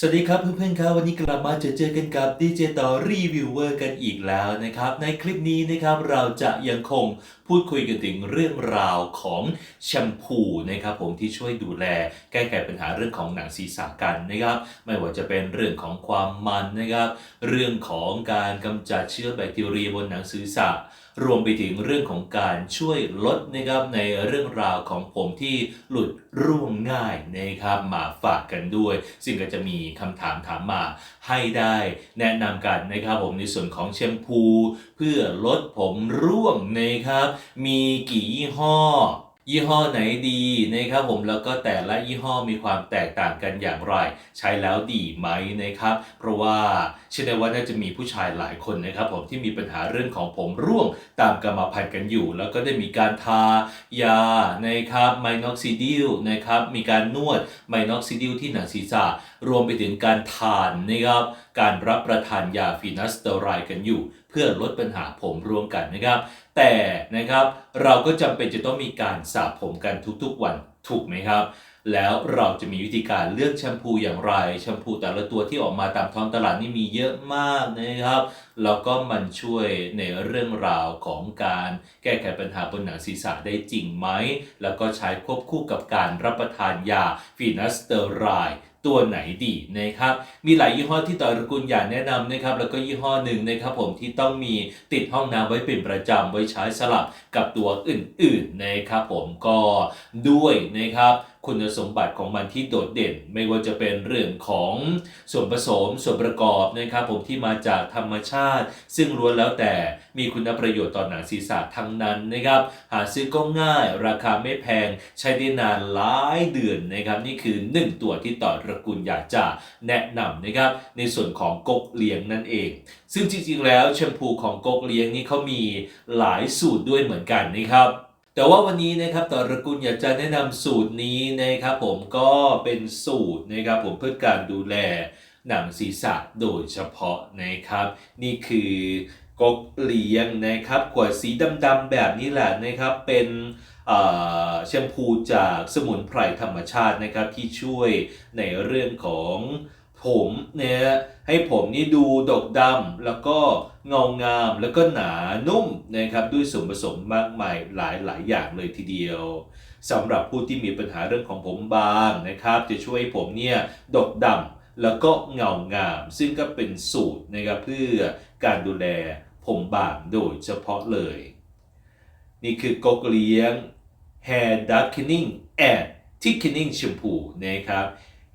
สวัสดีครับเพื่อนๆครับวันนี้กลับมาเจอเจอกันกับดีเจต่อรีวิวเวอร์กันอีกแล้วนะครับ ในคลิปนี้นะครับเราจะยังคงพูดคุยกันถึงเรื่องราวของแชมพูนะครับผมที่ช่วยดูแลแก้ไขปัญหาเรื่องของหนังศีรษะกันนะครับไม่ว่าจะเป็นเรื่องของความมันนะครับ เรื่องของการกำจัดเชื้อแบคทีเรียบนหนังศีรษะ รวมไปถึงเรื่องของการช่วยลดนะครับในเรื่องราวของผมที่หลุดร่วงง่ายนะครับมาฝากกันด้วย ซึ่งก็จะมีคำถามถามมาให้ได้แนะนำกันนะครับผมในส่วนของแชมพู เพื่อลดผมร่วงนะครับ มีกี่ยี่ห้อ ยี่ห้อไหนดีนะครับผมแล้วก็แต่ละยี่ห้อมีความแตกต่างกันอย่างไร ใช้แล้วดีไหมนะครับ เพราะว่าเชื่อได้ว่าน่าจะมีผู้ชายหลายคนนะครับ ผมที่มีปัญหาเรื่องของผมร่วงตามกรรมพันธุ์กันอยู่ แล้วก็ได้มีการทายานะครับไมโนอกซิดิลนะครับมีการนวดไมโนอกซิดิลที่หนังศีรษะรวมไปถึงการทานนะครับ การรับประทานยาฟีนัสเตอไรด์กันอยู่ เพื่อลดปัญหาผมร่วงกันนะครับ แต่นะครับเราก็จำเป็นจะต้องมีการสระผมกันทุกๆวันถูกไหมครับ แล้วเราจะมีวิธีการเลือกแชมพูอย่างไร แชมพูแต่ละตัวที่ออกมาตามท้องตลาดนี่มีเยอะมากนะครับ แล้วก็มันช่วยในเรื่องราวของการแก้ไขปัญหาบนหนังศีรษะได้จริงไหม แล้วก็ใช้ควบคู่กับการรับประทานยาฟีนัสเตอไรด์ ตัวไหนดีนะครับ มีหลายยี่ห้อที่ต่อรกูลอยากแนะนำนะครับ แล้วก็ยี่ห้อหนึ่งนะครับผมที่ต้องมีติดห้องน้ำไว้เป็นประจำไว้ใช้สลับกับตัวอื่นๆนะครับผมก็ด้วยนะครับ คุณสมบัติของมันที่โดดเด่น ไม่ว่าจะเป็นเรื่องของส่วนผสมส่วนประกอบนะครับผมที่มาจากธรรมชาติ ซึ่งล้วนแล้วแต่มีคุณประโยชน์ต่อหนังศีรษะทั้งนั้นนะครับ หาซื้อก็ง่ายราคาไม่แพงใช้ได้นานหลายเดือนนะครับ นี่คือ 1 ตัวที่ต่อตระกูลอยากจะแนะนำนะครับ ในส่วนของกกเลี้ยงนั่นเอง ซึ่งจริงๆแล้วแชมพูของกกเลี้ยงนี่เขามีหลายสูตรด้วยเหมือนกันนะครับ แต่ว่าวันนี้นะครับต่อระกูลอยากจะแนะนำสูตรนี้นะครับผมก็เป็นสูตรนะครับผมเพื่อการดูแลหนังศีรษะโดยเฉพาะนะครับ นี่คือกกเลี้ยงนะครับขวดสีดำๆแบบนี้แหละนะครับเป็นแชมพูจากสมุนไพรธรรมชาตินะครับที่ช่วยในเรื่องของ ผมเนี่ยให้ผมนี่ดูดกดำแล้วก็เงางามแล้วก็หนานุ่มนะครับด้วยส่วนผสมมากมายหลายหลายอย่างเลยทีเดียวสำหรับผู้ที่มีปัญหาเรื่องของผมบางนะครับ จะช่วยให้ผมเนี่ยดกดำแล้วก็เงางาม ซึ่งก็เป็นสูตรนะครับเพื่อการดูแลผมบางโดยเฉพาะเลย นี่คือกกเลี้ยง Hair Darkening and Thickening Shampoo นะครับ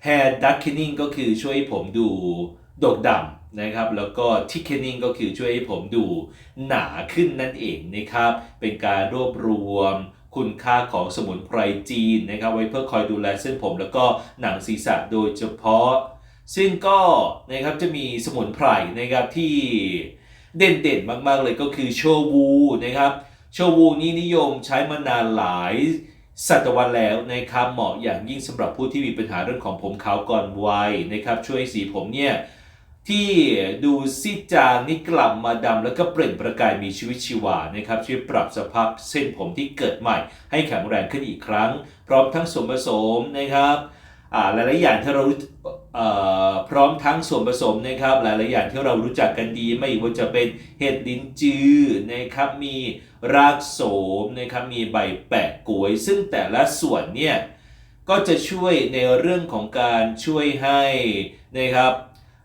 Hair Darkening ก็คือช่วยให้ผมดูโดกดำนะครับ แล้วก็ Thickening ก็คือช่วยให้ผมดูหนาขึ้นนั่นเองนะครับ เป็นการรวบรวมคุณค่าของสมุนไพรจีนนะครับ ไว้เพื่อคอยดูแลเส้นผมแล้วก็หนังศีรษะโดยเฉพาะ ซึ่งก็นะครับจะมีสมุนไพรนะครับที่เด่นๆมากๆเลยก็คือโชวูนะครับ โชวูนี่นิยมใช้มานานหลาย ศตวรรษแล้วนะครับเหมาะอย่างยิ่งสำหรับผู้ที่มีปัญหาเรื่องของผมขาวก่อนวัยนะครับ ช่วยให้สีผมเนี่ยที่ดูซีดจางนี่กลับมาดำแล้วก็เปล่งประกายมีชีวิตชีวานะครับช่วยปรับสภาพเส้นผมที่เกิดใหม่ ให้แข็งแรงขึ้นอีกครั้ง พร้อมทั้งส่วนผสมนะครับหลายๆอย่างที่เรา พร้อมทั้งส่วนผสมนะครับหลายๆอย่างที่เรารู้จักกันดีไม่ว่าจะเป็นเห็ดลิ้นจือนะครับมีรากโสมนะครับมีใบแปะกล้วย ซึ่งแต่ละส่วนเนี่ยก็จะช่วยในเรื่องของการช่วยให้นะครับ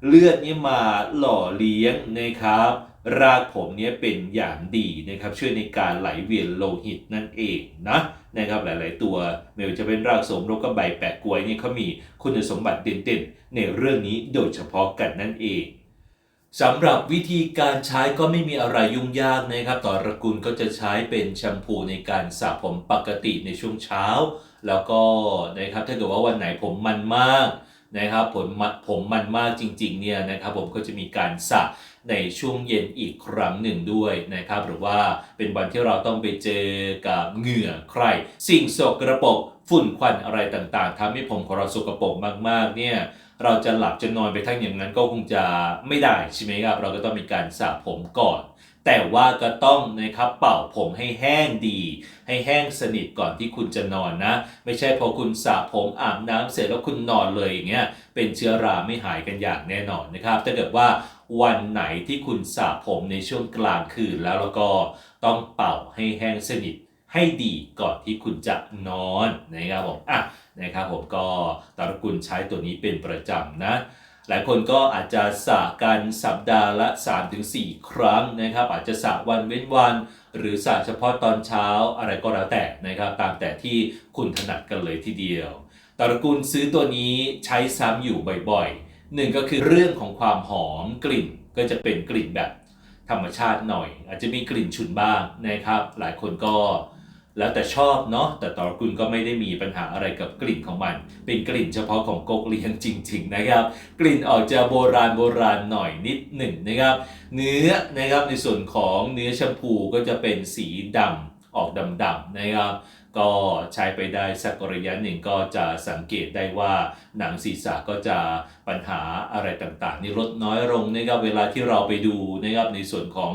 เลือดนี่มาหล่อเลี้ยงนะครับ รากผมเนี่ยเป็นอย่างดีนะครับช่วยในการไหลเวียนโลหิตนั่นเองนะ นะครับหลาย ๆ ตัวไม่ว่าจะเป็นรากสมแล้วก็ใบแปะกล้วยนี่เขามีคุณสมบัติเด่น ๆ ในเรื่องนี้โดยเฉพาะกันนั่นเองสำหรับวิธีการใช้ก็ไม่มีอะไรยุ่งยากนะครับ ต่อระกูลก็จะใช้เป็นแชมพูในการสระผมปกติในช่วงเช้า แล้วก็นะครับถ้าเกิดว่าวันไหนผมมันมาก นะครับผมมัดผมมันมากจริงๆเนี่ยนะครับผมก็จะมีการสระในช่วงเย็นอีกครั้งหนึ่งด้วยนะครับ หรือว่าเป็นวันที่เราต้องไปเจอกับเหงื่อใคร สิ่งสกระปรกฝุ่นควันอะไรต่างๆทำให้ผมของเราสกปรกมากๆเนี่ยเราจะหลับจะนอนไปทั้งอย่างนั้นก็คงจะไม่ได้ใช่ไหมครับ เราก็ต้องมีการสระผมก่อน แต่ว่าก็ต้องนะครับเป่าผมให้แห้งดี ให้แห้งสนิทก่อนที่คุณจะนอนนะ ไม่ใช่พอคุณสระผมอาบน้ำเสร็จแล้วคุณนอนเลยอย่างเงี้ยเป็นเชื้อราไม่หายกันอย่างแน่นอนนะครับ ถ้าเกิดว่าวันไหนที่คุณสระผมในช่วงกลางคืนแล้วแล้วก็ต้องเป่าให้แห้งสนิทให้ดีก่อนที่คุณจะนอนนะครับผมอะนะครับผมก็ตระกุลใช้ตัวนี้เป็นประจำนะ หลายคนก็อาจจะสระกันสัปดาห์ละ 3-4 ครั้งนะครับ อาจจะสระวันเว้นวัน หรือสระเฉพาะตอนเช้าอะไรก็แล้วแต่นะครับ ตามแต่ที่คุณถนัดกันเลยทีเดียวตระกูลซื้อตัวนี้ใช้ซ้ำอยู่บ่อยๆหนึ่งก็คือเรื่องของความหอมกลิ่นก็จะเป็นกลิ่นแบบธรรมชาติหน่อย อาจจะมีกลิ่นฉุนบ้างนะครับ หลายคนก็ แล้วแต่ชอบเนาะแต่ตอกุลก็ไม่ได้มีปัญหาอะไรกับกลิ่นของมัน เป็นกลิ่นเฉพาะของกกเลียงจริง ๆ นะครับ กลิ่นออกจะโบราณโบราณหน่อยนิดหนึ่งนะครับ เนื้อนะครับในส่วนของเนื้อแชมพูก็จะเป็นสีดำออกดำๆนะครับก็ใช้ไปได้สักระยะหนึ่งก็จะสังเกตได้ว่าหนังศีรษะก็จะปัญหาอะไรต่างๆนี่ลดน้อยลงนะครับเวลาที่เราไปดูนะครับในส่วนของ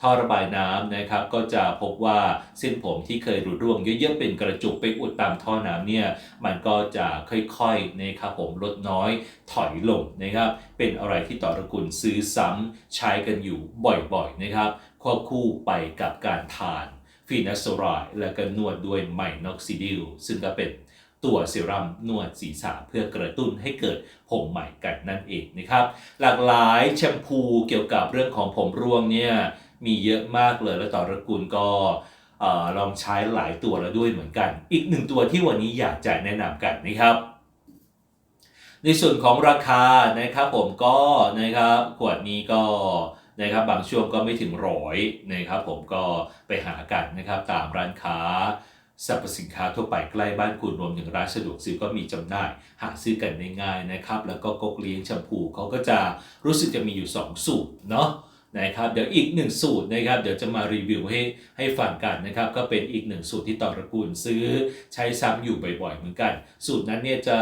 ท่อระบายน้ำนะครับก็จะพบว่าเส้นผมที่เคยหลุดร่วงเยอะๆเป็นกระจุกไปอุดตามท่อน้ำเนี่ยมันก็จะค่อยๆนะครับผมลดน้อยถอยลงนะครับเป็นอะไรที่ต่อระกุลซื้อซ้ำใช้กันอยู่บ่อยๆนะครับควบคู่ไปกับการทานฟีนัสโรายและก็นวดด้วยไมโนอกซิดิลซึ่งก็เป็นตัวเซรั่มนวดศีรษะเพื่อกระตุ้นให้เกิดผมใหม่กันนั่นเองนะครับ หลากหลายแชมพูเกี่ยวกับเรื่องของผมร่วงเนี่ย มีเยอะมากเลย และต่อระกูลก็ลองใช้หลายตัวแล้วด้วยเหมือนกัน อีกหนึ่งตัวที่วันนี้อยากจะแนะนำกันนะครับ ในส่วนของราคานะครับผมก็นะครับขวดนี้ก็นะครับบางช่วงก็ไม่ถึงร้อยนะครับผมก็ไปหากันนะครับตามร้านค้าสรรพสินค้าทั่วไปใกล้บ้านคุณรวมถึงร้านสะดวกซื้อก็มีจำหน่าย หาซื้อกันได้ง่ายนะครับ แล้วก็กกเลี้ยงแชมพูเขาก็จะรู้สึกจะมีอยู่ 2 สูตรเนาะ นะครับเดี๋ยวอีกหนึ่งสูตรนะครับเดี๋ยวจะมารีวิวให้ให้ฟังกันนะครับก็เป็นอีกหนึ่งสูตรที่ต่อระกูลซื้อใช้ซ้ำอยู่บ่อยๆเหมือนกัน สูตรนั้นเนี่ยจะ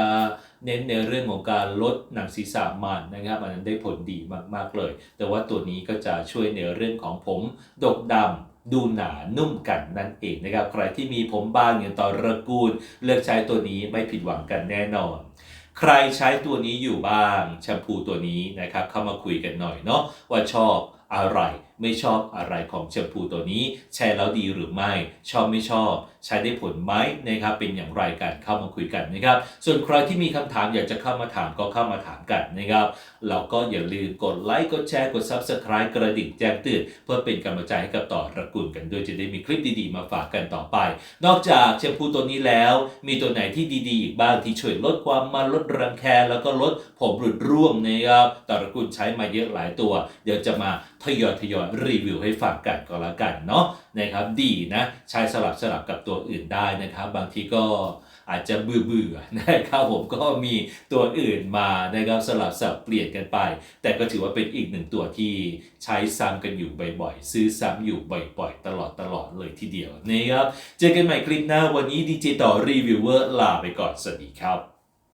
เน้นในเรื่องของการลดหนังศีรษะมันนะครับอันนั้นได้ผลดีมากๆเลย แต่ว่าตัวนี้ก็จะช่วยในเรื่องของผมดกดำดูหนานุ่มกันนั่นเองนะครับ ใครที่มีผมบางอย่างต่อระกูล เลือกใช้ตัวนี้ไม่ผิดหวังกันแน่นอน ใครใช้ตัวนี้อยู่บ้างแชมพูตัวนี้นะครับ เข้ามาคุยกันหน่อยเนาะว่าชอบ อะไร ไม่ชอบอะไรของแชมพูตัวนี้ ใช้แล้วดีหรือไม่ ชอบไม่ชอบ ใช้ได้ผลไหมนะครับ เป็นอย่างไรกันเข้ามาคุยกันนะครับ ส่วนใครที่มีคำถามอยากจะเข้ามาถามก็เข้ามาถามกันนะครับแล้วก็อย่าลืมกดไลค์กดแชร์กด Subscribe กระดิ่งแจ้งเตือนเพื่อเป็นกำลังใจให้กับต่อระกุลกันด้วยจะได้มีคลิปดีๆ มาฝากกันต่อไป นอกจากแชมพูตัวนี้แล้ว มีตัวไหนที่ดีๆ อีกบ้างที่ช่วยลดความมันลดรังแคแล้วก็ลดผมหลุดร่วงนะครับต่อระกุลใช้มาเยอะหลายตัว เดี๋ยวจะมาทยอยทยอยรีวิวให้ฟังกันก็แล้วกันเนาะนะครับดีนะใช้สลับสลับกับตัวอื่นได้นะครับ บางทีก็อาจจะเบื่อเบื่อๆนะครับผมก็มีตัวอื่นมานะครับสลับสับเปลี่ยนกันไป แต่ก็ถือว่าเป็นอีกหนึ่งตัวที่ใช้ซ้ำกันอยู่บ่อยๆ ซื้อซ้ำอยู่บ่อยๆ ตลอดตลอดเลยทีเดียวนะครับ เจอกันใหม่คลิปหน้าวันนี้ดีเจต่อรีวิวเวอร์ลาไปก่อน สวัสดีครับ